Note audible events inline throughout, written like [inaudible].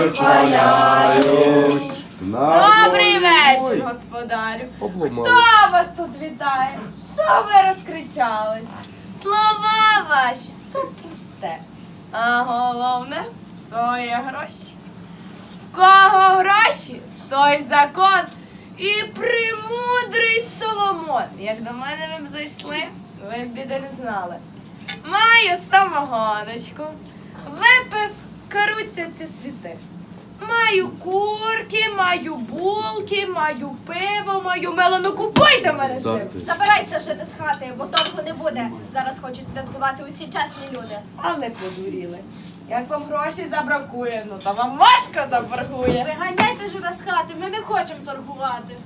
вихваляють. Добрий вечір, господарю. Хто вас тут вітає? Що ви розкричались? Слова ваші то пусте. А головне, то є гроші. В кого гроші, той закон. І премудрий Соломон. Як до мене ви б зайшли, ви б біди не знали. Маю самогоночку, випив, керуться ці світи. Маю курки, маю булки, маю пиво, маю мелону. Купуйте мене ти. Забирайся жити з хати, бо довго не буде. Зараз хочуть святкувати усі чесні люди. Але подуріли. Як вам грошей забракує, ну то вам важко заборгує. Виганяйте жида з хати, ми не хочемо торгувати.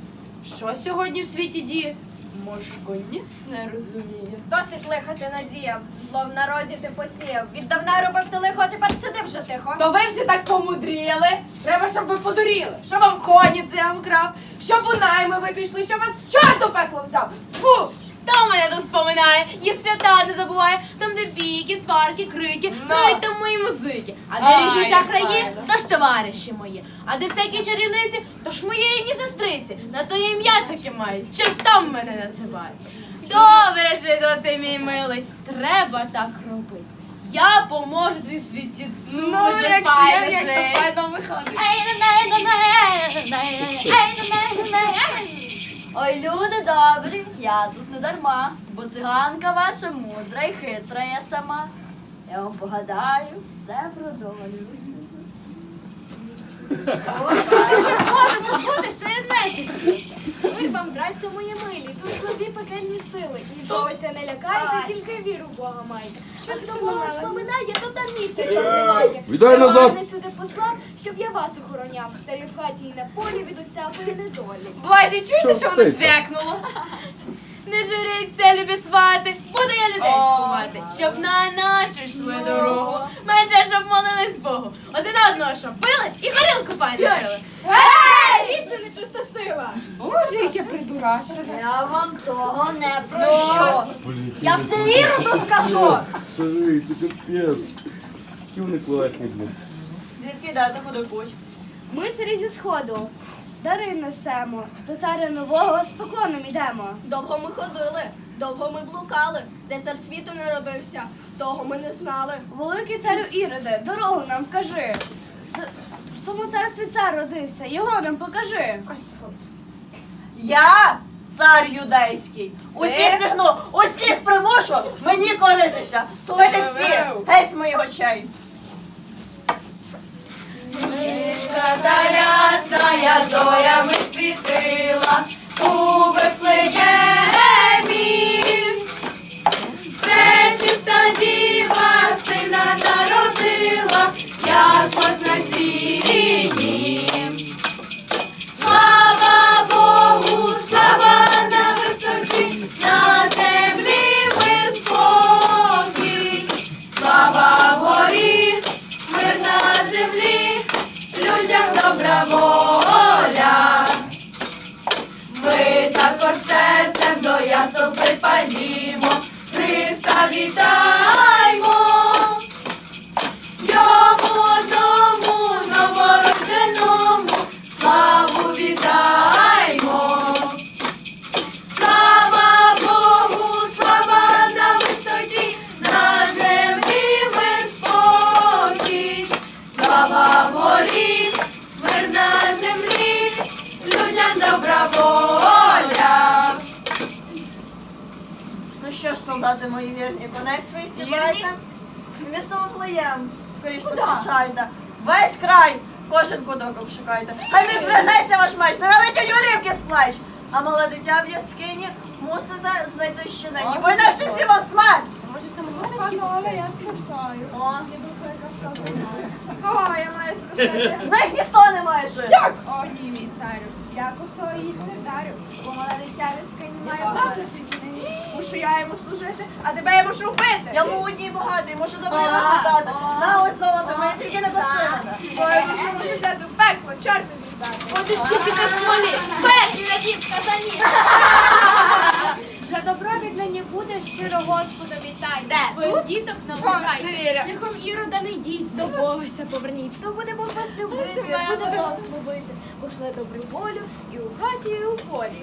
Що сьогодні в світі діє? Мошко ніц не розуміє. Досить лиха ти надіяв, зло в народі ти посіяв. Віддавна робив ти лихо, а тепер сиди вже тихо. То ви всі так помудріли. Треба, щоб ви подуріли. Що вам коні це я вкрав, щоб у найми ви пішли, що вас чорт у пекло взяв. Фу! Хто мене там споминає, є свята не забуває, там де бійки, сварки, крики, ну, Ну. і там мої музики. А де різні шахраї, то ж товариші мої. А де всякі чарівниці, то ж мої рідні сестриці. На то ім'я таке мають, чортом мене називають. Добре жито ти, мій милий, треба так робити. Я поможу твій світі дуже файно жити. файно виходить. Ой, люди добрі, я тут не дарма, бо циганка ваша мудра і хитра я сама. Я вам погадаю все про долю. [laughs] Будешся нечисті. Ви вам, браття мої милі, тут слабі пекельні сили. Нічогося не лякайте, тільки віру в Бога майте. А хто Бога споминає, то там місця чого немає. Віддай Я назад! мене сюди послав, щоб я вас охороняв, старі в хаті і на полі від усякої недолі. Боже, чуєте, Що що воно дзвякнуло? Не журіться, любі свати, буду я людей сховати, щоб на нашу йшли дорогу. Менше, щоб молились Богу. Один одного, щоб пили і горілку пані. Це не чиста сила. Боже, яке придурашене. Я вам того не прощу. Я все іроду скажу. Старий, це капець. Які вони класні, блін. Звідки дати ходокуч? Ми царі зі сходу. Дари несемо, до царя нового з поклоном йдемо. Довго ми ходили, довго ми блукали, де цар світу народився, того ми не знали. Великий царю Іроде, дорогу нам кажи. Тому царстві цар родився, його нам покажи. Я цар юдейський. Усіх сигну, усіх примушу мені коритися. Слухайте всі, геть з моїх очей. Талясная зорями світила у Вифлеємі. Ну що ж, солдати мої вірні, коней свої сідайте. Не Вифлеєм, скоріш поспішайте. Весь край, кожен куток обшукайте. Хай не звернеться ваш меч, не налетять олівки з плеч. А мале дитя в яскині мусите знайти ще нині, бо інакше всі вам смерть. Може, самогоночки? Панове, я спасаю. О, Кого я маю спасати? з них ніхто не має жити. О, ні, мій царю. Я косою їх не я йому служити, а тебе я мушу вбити. Я молодій багатий, можу добре дати. На ось золото, моє тільки не коси мене. Твою душу можу взяти в пекло, чорти віддати. Будеш тільки на смолі, смерть на дівка за ні. Вже добро від нині буде, щиро Господа вітай. Де? Своїх діток Не навчайте. вірю. Шляхом ірода не йдіть, до Богася поверніть. То буде Бог вас любити. буде благословити, пошле добру волю і у хаті, і у полі.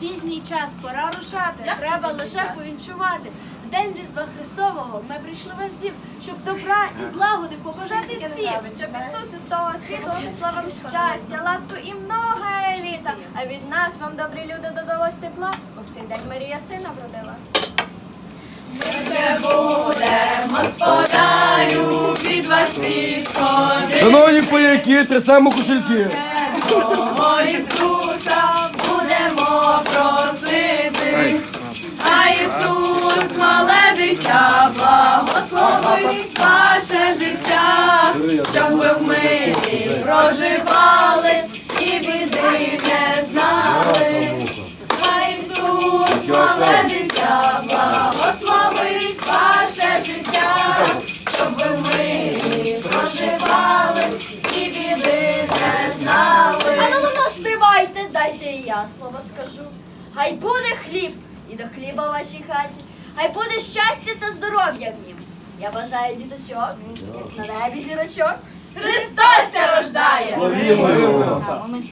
Пізній час, пора рушати, треба лише повінчувати. В день Різдва Христового ми прийшли вас дім, щоб добра і злагоди побажати всім. Щоб Ісус із того світу несла вам щастя, ласку і много літа. А від нас вам, добрі люди, додалось тепла, бо в цей день Марія сина вродила. Шановні поляки, трясемо кошельки. А Ісус, мале дитя, благословить ваше життя, щоб ви в мирі проживали і біди не знали. А Ісус, мале дитя, благословить ваше життя, щоб ви в мирі проживали і біди не знали. А ну ну ну співайте, дайте я слово скажу. Хай буде хліб і до хліба в вашій хаті. Хай буде щастя та здоров'я в нім. Я бажаю діточок, на небі зірочок. Христос рождає!